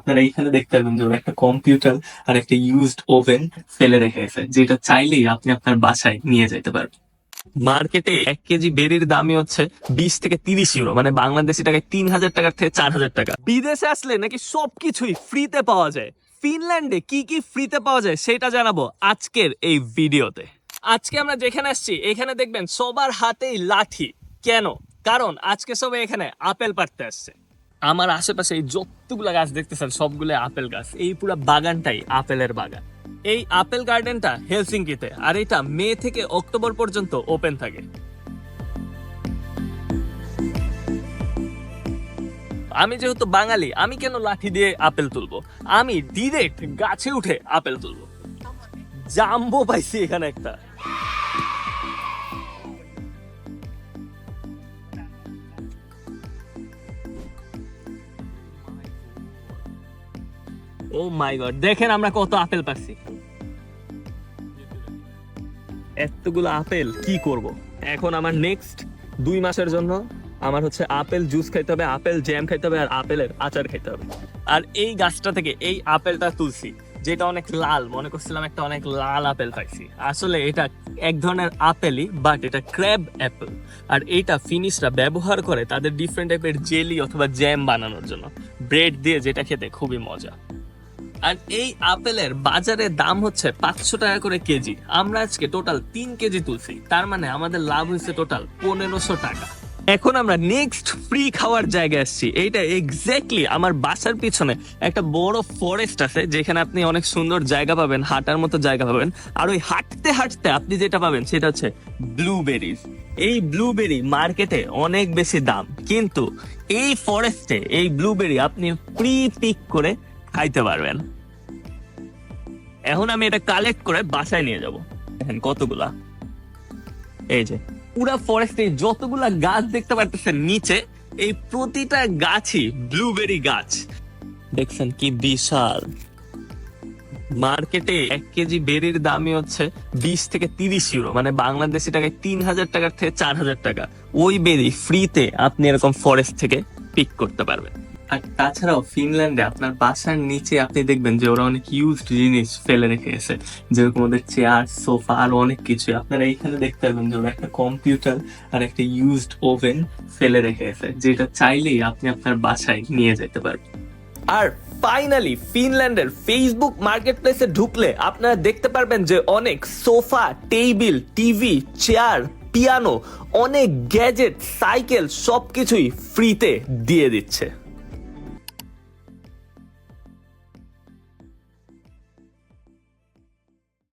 আপনারা এইখানে দেখতে পাবেন যে একটা কম্পিউটার আর একটা ইউজড ওভেন ফেলে যেটা চাইলেই আপনি আপনার বাসায় নিয়ে যেতে পারবেন। মার্কেটে এক কেজি বেরির দামই হচ্ছে বিশ থেকে তিরিশ ইউরো মানে বাংলাদেশি টাকায় তিন হাজার টাকার থেকে চার হাজার টাকা। বিদেশে আসলে নাকি সবকিছুই ফ্রিতে পাওয়া যায়। ফিনল্যান্ডে কি কি ফ্রিতে পাওয়া যায় সেটা জানাব আজকের এই ভিডিওতে। আজকে আমরা যেখানে আসছি, এখানে দেখবেন সবার হাতেই লাঠি। কেন? কারণ আজকে সবাই এখানে আপেল পাড়তে আসছে। আমার আশেপাশে এই যতগুলো গাছ দেখতেছেন সবগুলো আপেল গাছ। এই পুরো বাগানটাই আপেলের বাগান। এই আপেল গার্ডেনটা হেলসিঙ্কিতে, আর এটা মে থেকে অক্টোবর পর্যন্ত ওপেন থাকে। আমি যেহেতু বাঙালি, আমি কেন লাঠি দিয়ে আপেল তুলবো? আমি ডিরেক্ট গাছে উঠে আপেল তুলবো। জাম্বো পাইছি এখানে একটা। ও মাই গড দেখেন আমরা কত আপেল পাচ্ছি। এতগুলো আপেল, কি করব? এখন আমার নেক্সট দুই মাসের জন্য আমার হচ্ছে আপেল জুস খাইতে হবে, আপেল জ্যাম খাইতে হবে আর আপেলের আচার খাইতে হবে। আর এই গাছটা থেকে এই আপেলটা তুলছি, যেটা অনেক লাল, মনে করছিলাম একটা অনেক লাল আপেল পাইছি। আসলে এটা এক ধরনের আপেলই বাট এটা ক্র্যাব অ্যাপেল আর এইটা ফিনিশরা ব্যবহার করে তাদের ডিফারেন্ট টাইপের জেলি অথবা জ্যাম বানানোর জন্য। ব্রেড দিয়ে যেটা খেতে খুবই মজা। আর এই আপেলের বাজারে দাম হচ্ছে পাঁচশো টাকা করে কেজি। আমরা আজকে টোটাল তিন কেজি তুলছি। তার মানে আমাদের লাভ হয়েছে টোটাল পনেরোশো টাকা। এখন আমরা নেক্সট ফ্রি খাওয়ার জায়গায় আসছি। এইটা এক্স্যাক্টলি আমার বাসার পিছনে একটা বড় ফরেস্ট আছে, যেখানে আপনি অনেক সুন্দর জায়গা পাবেন, হাঁটার মতো জায়গা পাবেন। আর ওই হাঁটতে হাঁটতে আপনি যেটা পাবেন, সেটা হচ্ছে ব্লুবেরিজ এই ব্লুবেরি মার্কেটে অনেক বেশি দাম। কিন্তু এই ফরেস্টে এই ব্লুবেরি আপনি প্রি পিক করে খাইতে পারবেন। এখন আমি এটা কালেক্ট করে বাসায় নিয়ে যাব। দেখেন কতগুলা। এই যে, পুরা ফরেস্টে যতগুলা গাছ দেখতে পারতেছেন নিচে, এই প্রতিটা গাছই ব্লুবেরি গাছ। দেখছেন কি বিশাল। মার্কেটে এক কেজি বেরির দামই হচ্ছে বিশ থেকে তিরিশ ইউরো মানে বাংলাদেশি টাকায় তিন হাজার টাকার থেকে চার হাজার টাকা। ওই বেরি ফ্রিতে আপনি এরকম ফরেস্ট থেকে পিক করতে পারবেন। আর তাছাড়াও ফিনল্যান্ডে আপনার বাসার নিচে আপনি দেখবেন যে ওরা অনেক ইউজড জিনিস ফেলে রেখে গেছে। যেরকম ওদের চেয়ার সোফা আর অনেক কিছু আপনারা এইখানে দেখতে পাবেন যে ওরা একটা কম্পিউটার আর একটা ইউজড ওভেন ফেলে রেখে গেছে, যেটা চাইলেই আপনি আপনার বাসায় নিয়ে যেতে পারবেন। আর ফাইনালি ফিনল্যান্ডের ফেসবুক মার্কেট প্লেসে ঢুকলে আপনারা দেখতে পারবেন যে অনেক sofa table TV chair piano অনেক গ্যাজেট সাইকেল সবকিছুই ফ্রিতে দিয়ে দিচ্ছে।